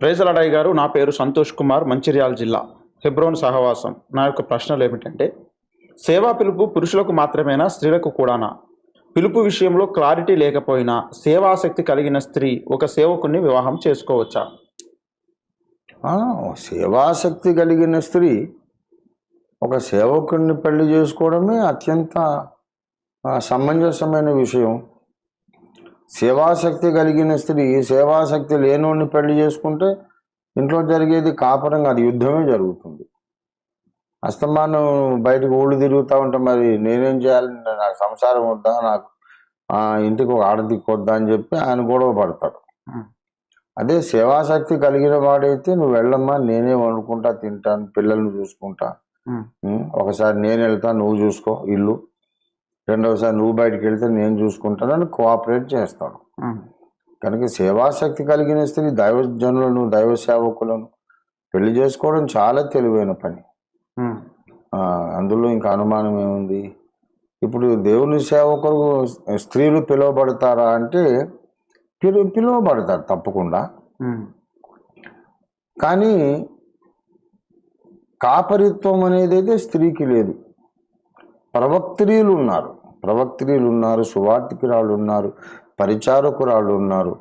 ప్రేజలడాయి గారు నా పేరు సంతోష్ కుమార్ మంచిర్యాల జిల్లా హెబ్రోన్ సహవాసం. నా యొక్క ప్రశ్నలు ఏమిటంటే సేవా పిలుపు పురుషులకు మాత్రమేనా స్త్రీలకు కూడానా? పిలుపు విషయంలో క్లారిటీ లేకపోయినా సేవాసక్తి కలిగిన స్త్రీ ఒక సేవకుని వివాహం చేసుకోవచ్చా? సేవాసక్తి కలిగిన స్త్రీ ఒక సేవకుడిని పెళ్ళి చేసుకోవడమే అత్యంత సమంజసమైన విషయం. సేవాసక్తి కలిగిన స్త్రీ సేవాసక్తి లేనోడిని పెళ్ళి చేసుకుంటే ఇంట్లో జరిగేది కాపురం అది యుద్ధమే జరుగుతుంది. అస్తమానం బయటకు ఊళ్ళు తిరుగుతూ ఉంటే మరి నేనేం చేయాలి? నాకు సంసారం వద్దా? నాకు ఆ, ఇంటికి ఒక ఆడదిక్కు వద్దా అని చెప్పి ఆయన గొడవ పడతాడు. అదే సేవాశక్తి కలిగిన వాడైతే నువ్వు వెళ్ళమ్మా నేనే వండుకుంటా తింటాను పిల్లల్ని చూసుకుంటా. ఒకసారి నేను వెళ్తా నువ్వు చూసుకో ఇల్లు. రెండవసారి నువ్వు బయటికి వెళ్తే నేను చూసుకుంటానని కోఆపరేట్ చేస్తాడు. కనుక సేవాశక్తి కలిగిన స్త్రీ దైవజనులను దైవ సేవకులను పెళ్ళి చేసుకోవడం చాలా తెలివైన పని. అందులో ఇంకా అనుమానం ఏముంది? ఇప్పుడు దేవుని సేవకులు స్త్రీలు పిలువబడతారా అంటే పిలు పిలువబడతారు తప్పకుండా. కానీ కాపరిత్వం అనేది అయితే స్త్రీకి లేదు. ప్రవక్త్రీలు ఉన్నారు. ప్రవక్త్రీలు ఉన్నారు సువార్థికురాళ్ళు ఉన్నారు పరిచారకురాళ్ళు ఉన్నారు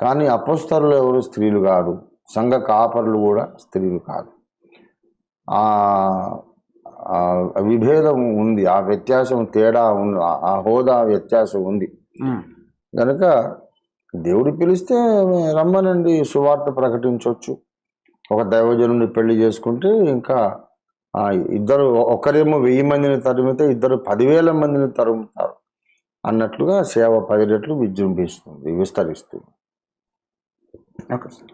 కానీ అపస్తరులు ఎవరు? స్త్రీలు కాదు. సంఘ కాపరులు కూడా స్త్రీలు కాదు. విభేదం ఉంది. ఆ వ్యత్యాసం తేడా ఉంది. ఆ- హోదా వ్యత్యాసం ఉంది. కనుక దేవుడు పిలిస్తే రమ్మనండి సువార్త ప్రకటించవచ్చు ఒక దైవజనుడిని పెళ్ళి చేసుకుంటే ఇంకా ఇద్దరు ఒకరేమో వెయ్యి మందిని తరిమితే ఇద్దరు పదివేల మందిని తరుముతారు అన్నట్లుగా సేవ పది రెట్లు విజృంభిస్తుంది విస్తరిస్తుంది. Okay sir.